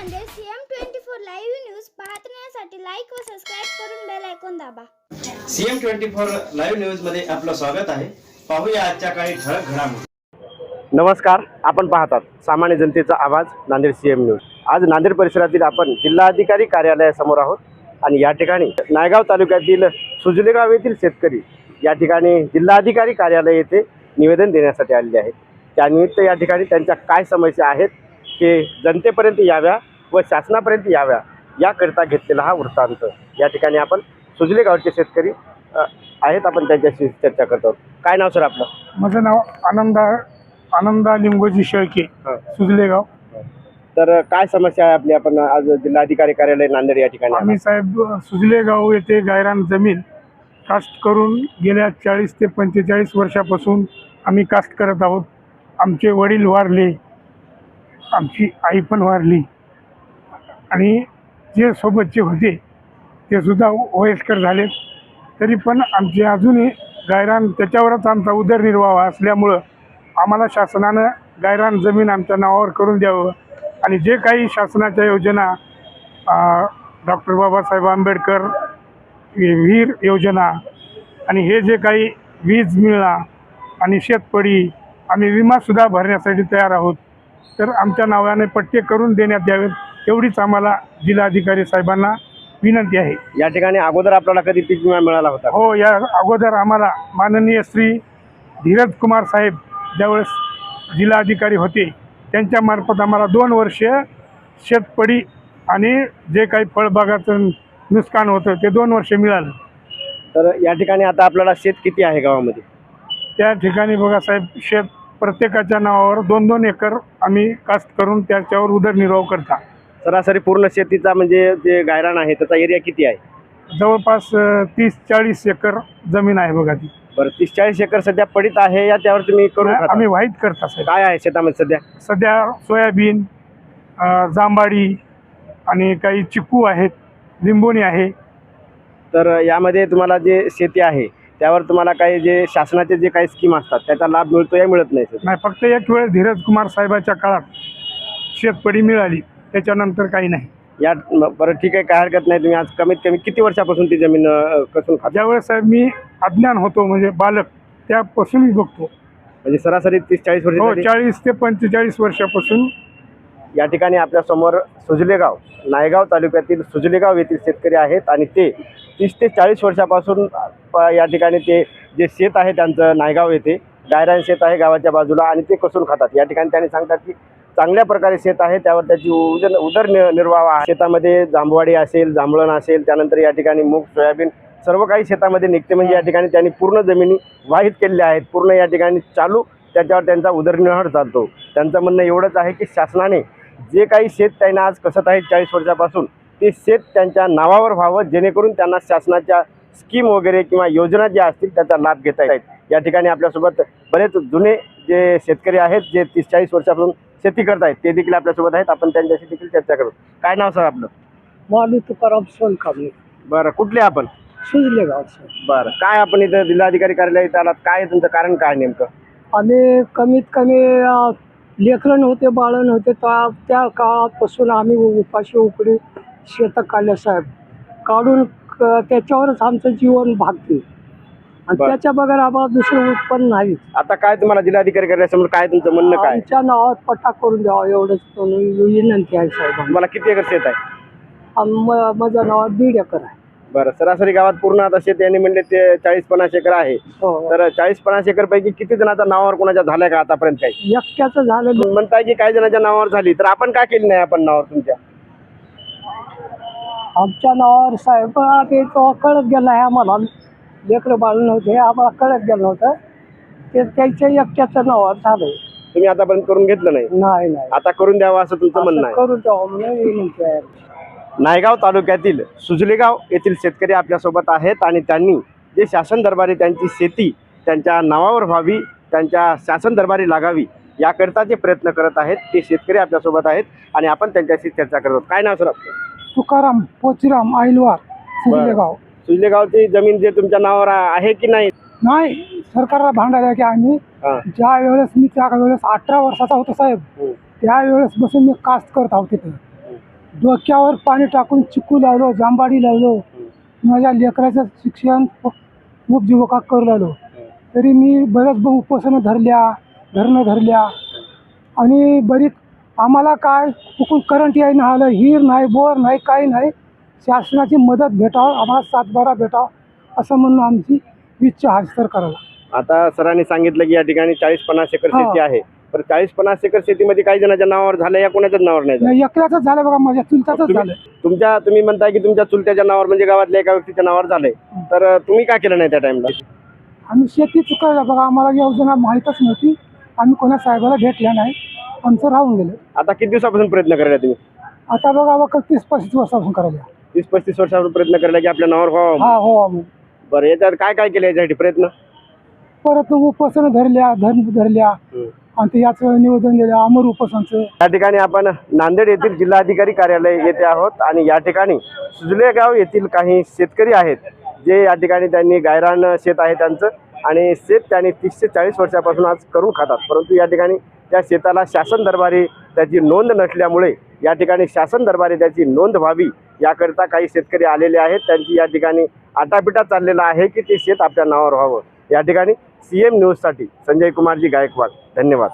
CM twenty four live news पाहण्यासाठी like व subscribe करून बेल ऐकून दाबा. सीएम ट्वेंटी फोर लाईव्ह न्यूजमध्ये आपलं स्वागत आहे. पाहूया आजच्या काही ठळक घडामोडी. नमस्कार आपण पाहतात सामान्य जनतेचा आवाज नांदेड सी एम न्यूज आज नांदेड परिसरातील आपण जिल्हाधिकारी कार्यालयासमोर आहोत आणि या ठिकाणी नायगाव तालुक्यातील सुजलेगाव येथील शेतकरी या ठिकाणी जिल्हाधिकारी कार्यालय येथे निवेदन देण्यासाठी आलेले आहेत. त्यानिमित्त या ठिकाणी त्यांच्या काय समस्या आहेत हे जनतेपर्यंत याव्या व शासनापर्यंत याव्या याकरिता घेतलेला हा वृत्तांत. या ठिकाणी आपण सुजले गावचे शेतकरी आहेत आपण त्यांच्याशी चर्चा करतो काय नाव सर आपलं? माझं नाव आनंदा आनंदा लिंगोजी शेळके. सुजलेगाव तर काय समस्या आहे आपली? आपण आज जिल्हाधिकारी कार्यालय नांदेड या ठिकाणी आम्ही साहेब सुजलेगाव येथे गायरान जमीन कास्ट करून गेल्या चाळीस ते पंचेचाळीस वर्षापासून आम्ही कास्ट करत आहोत. आमचे वडील वारले आमची आई पण वारली. आणि जे सोबतचे होते ते सुद्धा वयस्कर झाले. तरी पण आमचे अजूनही गायरान त्याच्यावरच आमचा उदरनिर्वाह असल्यामुळं आम्हाला शासनानं गायरान जमीन आमच्या नावावर करून द्यावं. आणि जे काही शासनाच्या योजना डॉक्टर बाबासाहेब आंबेडकर विहीर योजना आणि हे जे काही वीज मिळणा आणि शेतपडी आम्ही विमासुद्धा भरण्यासाठी तयार आहोत. तर आमच्या नावाने पट्टे करून देण्यात यावेत. एवढीच आम्हाला जिल्हाधिकारी साहेबांना विनंती आहे. या ठिकाणी अगोदर आपल्याला कधी पीक विमा मिळाला होता? हो या अगोदर आम्हाला माननीय श्री धीरज कुमार साहेब ज्यावेळेस जिल्हाधिकारी होते त्यांच्यामार्फत आम्हाला दोन वर्ष शेतपडी आणि जे काही फळबागाचं नुकसान होतं ते दोन वर्ष मिळालं. तर या ठिकाणी आता आपल्याला शेत किती आहे गावामध्ये? त्या ठिकाणी बघा साहेब शेत प्रत्येकाच्या नावावर दोन दोन एकर आम्ही कास्ट करून त्याच्यावर उदरनिर्वाह करता. सरासरी पूर्ण शेतीचा म्हणजे जे गायरान आहे त्याचा एरिया किती आहे? जवळपास तीस चाळीस एकर जमीन आहे बघा ती. बरं तीस चाळीस एकर सध्या पडीत आहे या त्यावर तुम्ही करून खाता. आम्ही वाईट करता साहेब. काय आहे शेतामध्ये सध्या? सध्या सोयाबीन अ, जांबाडी आणि काही चिकू आहेत लिंबोणी आहे. तर यामध्ये तुम्हाला जे शेती आहे त्यावर तुम्हाला काही जे शासनाचे जे काही स्कीम असतात त्याचा लाभ मिळतो या मिळत नाही सर? नाही फक्त एक वेळ धीरज कुमार साहेबाच्या काळात शेतपडी मिळाली. त्याच्यानंतर काही नाही. या बरं ठीक आहे काय हरकत नाही तुम्ही आज कमीत कमी किती वर्षापासून ती जमीन अं, कसून खाता? ज्यावेळेस साहेब मी अज्ञान होतो म्हणजे बालक त्यापासून मी बघतो. म्हणजे सरासरी तीस चाळीस हो वर्ष चाळीस ते पंचेचाळीस वर्षापासून. या ठिकाणी आपल्यासमोर सुजलेगाव नायगाव तालुक्यातील सुजलेगाव येथील शेतकरी आहेत आणि ते तीस ते चाळीस वर्षापासून अ, या ठिकाणी ते जे शेत आहे त्यांचं नायगाव येथे गायरान शेत आहे गावाच्या बाजूला आणि ते कसून खातात. या ठिकाणी त्यांनी सांगतात की चांगल्या प्रकारे शेत आहे त्यावर त्याची उदर उदरनिर्वाह आहे. शेतामध्ये जांभवाडी असेल जांभळण असेल त्यानंतर या ठिकाणी मूग सोयाबीन सर्व काही शेतामध्ये निघते. म्हणजे या ठिकाणी त्यांनी पूर्ण जमिनी वाहित केलेल्या आहेत. पूर्ण या ठिकाणी चालू त्याच्यावर त्यांचा उदरनिर्वाह चालतो. त्यांचं म्हणणं एवढंच आहे की शासनाने जे काही शेत त्यांना आज कसत आहे चाळीस वर्षापासून ते शेत त्यांच्या नावावर व्हावं जेणेकरून त्यांना शासनाच्या स्कीम वगैरे किंवा योजना ज्या असतील त्याचा लाभ घेता येईल. या ठिकाणी आपल्यासोबत बरेच जुने जे शेतकरी आहेत जे तीस चाळीस वर्षापासून शेती करत आहेत ते देखील आपल्यासोबत आहेत. आपण त्यांच्याशी देखील चर्चा करू. काय नाव सर आपलं? माली तुकाराम सोनकांबळे. बरं कुठले आपण? सुजले गावचं बरं काय आपण इथं जिल्हाधिकारी कार्यालय इथं आलात? काय तुमचं कारण काय नेमकं? आम्ही कमीत कमी अं, लेकरं नव्हते बाळं नव्हते त्या त्या काळापासून आम्ही उपाशी उकडी शेतं काढले साहेब काढून क- त्याच्यावरच आमचं जीवन भागते. आणि बरं. त्याच्या बगैर आम्हाला दुसरं उत्पन्न नाही आता काय तुम्हाला जिल्हाधिकारी कार्यालयासमोर काय तुमचं म्हणणं काय? आमच्या नावावर पट्टा करून द्यावा एवढंच विनंती आहे साहेब तुम्हाला किती एकर शेत आहे? माझ्या नावावर दीड एकर आहे. बरं सरासरी गावात पूर्ण आता शेत यांनी म्हणले ते चाळीस पन्नास एकर आहे. हो तर चाळीस पन्नास एकर पैकी किती जणांच्या नावावर कोणाच्या झाल्या का आतापर्यंत काही? एकट्याचं झालं म्हणताय की काही जणांच्या नावावर झाली. तर आपण काय केली नाही आपण नावावर तुमच्या? आमच्या नावावर साहेब ते तो कळत गेला आहे आम्हाला. लेकरं बाळ नव्हते आम्हाला कळत गेलं नव्हतं. ते त्याच्या एकट्याच्या नावावर झालं तुम्ही आतापर्यंत करून घेतलं नाही? नाही नाही. आता करून द्यावं असं तुमचं म्हणणं असं आहे? करून द्यावं म्हणून विनंती आहे नायगाव तालुक्यातील सुजलेगाव येथील शेतकरी आपल्यासोबत आहेत आणि त्यांनी जे शासन दरबारी त्यांची शेती त्यांच्या नावावर व्हावी त्यांच्या शासन दरबारी लागावी याकरिता जे प्रयत्न करत आहेत ते शेतकरी आपल्यासोबत आहेत आणि आपण त्यांच्याशी चर्चा करत आहोत. काय नाव सर आपलं? तुकाराम पोचिराम आईलवार सुजलेगाव. सुजलेगावची जमीन जे तुमच्या नावावर आहे की नाही? नाही सरकारला भांडायला की आम्ही हा. ज्या वेळेस मी त्या वेळेस अठरा वर्षाचा होतो साहेब हम्म. त्यावेळेस बसून मी कास्ट करत आहोत तिथे. डोक्यावर पाणी टाकून चिकू लावलो जांबाडी लावलो माझ्या लेकराचं शिक्षण उपजीविका करू लागलो. तरी मी बऱ्याच ब- उपोषणं धरल्या धरणं धरल्या. आणि बरीच आम्हाला काय कुठून करंट याय नाही आलं हिर नाही बोर नाही काही नाही शासनाची मदत भेटावं आम्हाला सातबारा भेटावं असं म्हणून आमची इच्छा हस्तर करायला. आता सरांनी सांगितलं की या ठिकाणी चाळीस पन्नास एकर हा. शेती आहे. तर चाळीस पन्नास एकर शेतीमध्ये काही जणांच्या नावावर झालं या कोणाच्याच नावावर नाही झालं. नाही, एकल्याचंच झालं बघा माझ्या तुम्ही- झालं. तुमच्या तुम्ही म्हणताय की तुमच्या चुलत्याच्या नावावर म्हणजे गावातल्या एका व्यक्तीच्या नावावर झालंय. तर अं, तुम्ही का केलं नाही त्या टाइमला आम्ही शेती चुकायला बघा आम्हाला योजना माहीतच नव्हती. आम्ही कोणा साहेबाला भेटल्या नाही. आमचं राहून गेलं. आता किती दिवसापासून प्रयत्न करायला तुम्ही? आता बघा बघा तीस पस्तीस वर्षापासून करायला. तीस पस्तीस वर्षापासून प्रयत्न करायला की आपल्या नावावर व्हावं हा हो आम्ही बरं याच्यात काय काय केलं याच्यासाठी प्रयत्न? परत उपोषण धरल्या धर धरल्या. आणि ते याचं निवेदन दिलं अमर उपोषणचं या ठिकाणी आपण नांदेड येथील जिल्हाधिकारी कार्यालय येथे आहोत आणि या ठिकाणी सुजलेगाव येथील काही शेतकरी आहेत जे या ठिकाणी त्यांनी गायरान शेत आहे त्यांचं आणि शेत त्यांनी तीस ते चाळीस वर्षापासून आज करून खातात. परंतु या ठिकाणी त्या शेताला शासन दरबारी त्याची नोंद नसल्यामुळे या ठिकाणी शासन दरबारी त्याची नोंद व्हावी याकरिता काही शेतकरी आलेले आहेत. त्यांची या ठिकाणी आटापिटा चाललेला आहे की ते शेत आपल्या नावावर व्हावं. या ठिकाणी सी एम न्यूजसाठी संजय कुमारजी गायकवाड. धन्यवाद.